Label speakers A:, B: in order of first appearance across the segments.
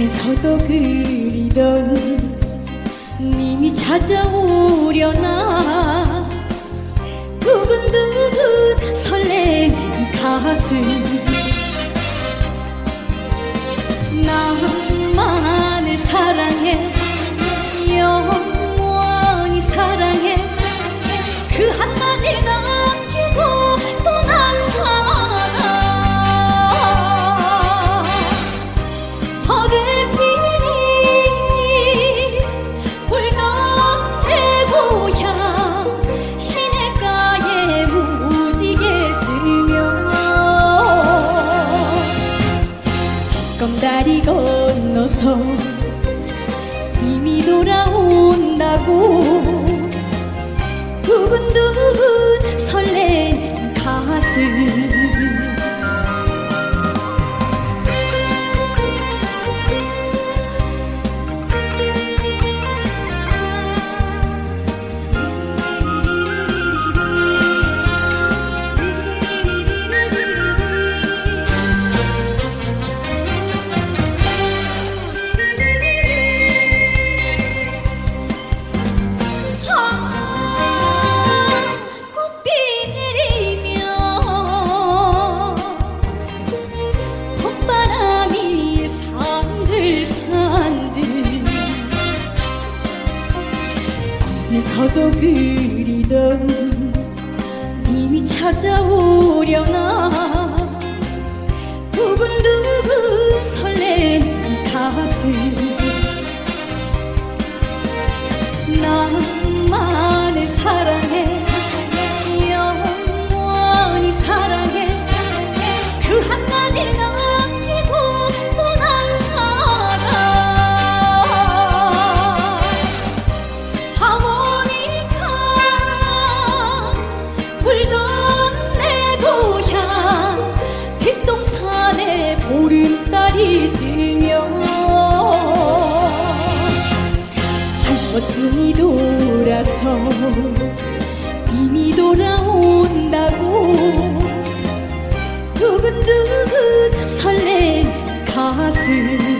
A: 꿈에서도 그리던 님이 찾아오려나. 두근두근 설레는 가슴. 나 건너서 이미 돌아온다고 두근두근 설레는 가슴 찾아오려나? 두근두근 설레는 가슴. 나만을 사랑 돌아서 이미 돌아온다고. 두근두근 설레는 가슴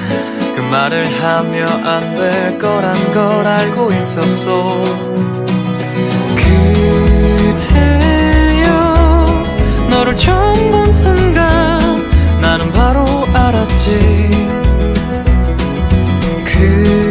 B: 그 말을 하며 안 될 거란 걸 알고 있었어 그대여 너를 처음 본 순간 나는 바로 알았지. 그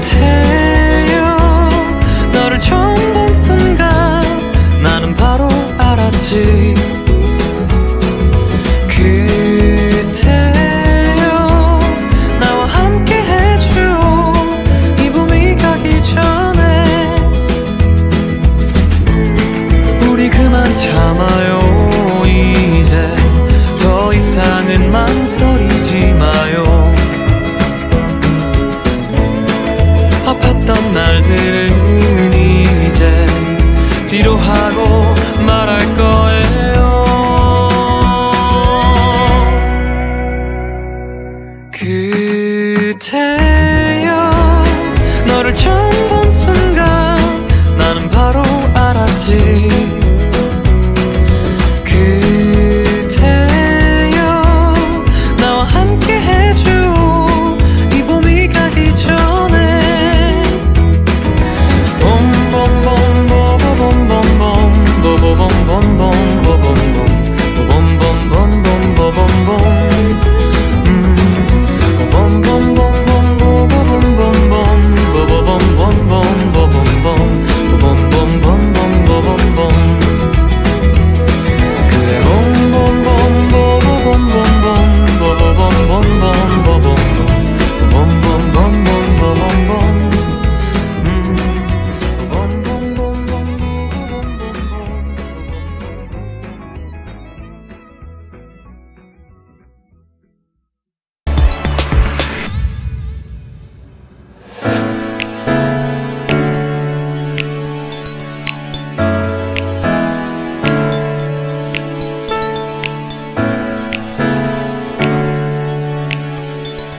B: 그대여 너를 처음 본 순간 나는 바로 알았지. 그대여 나와 함께 해줘 이 봄이 가기 전에. 우리 그만 참아요.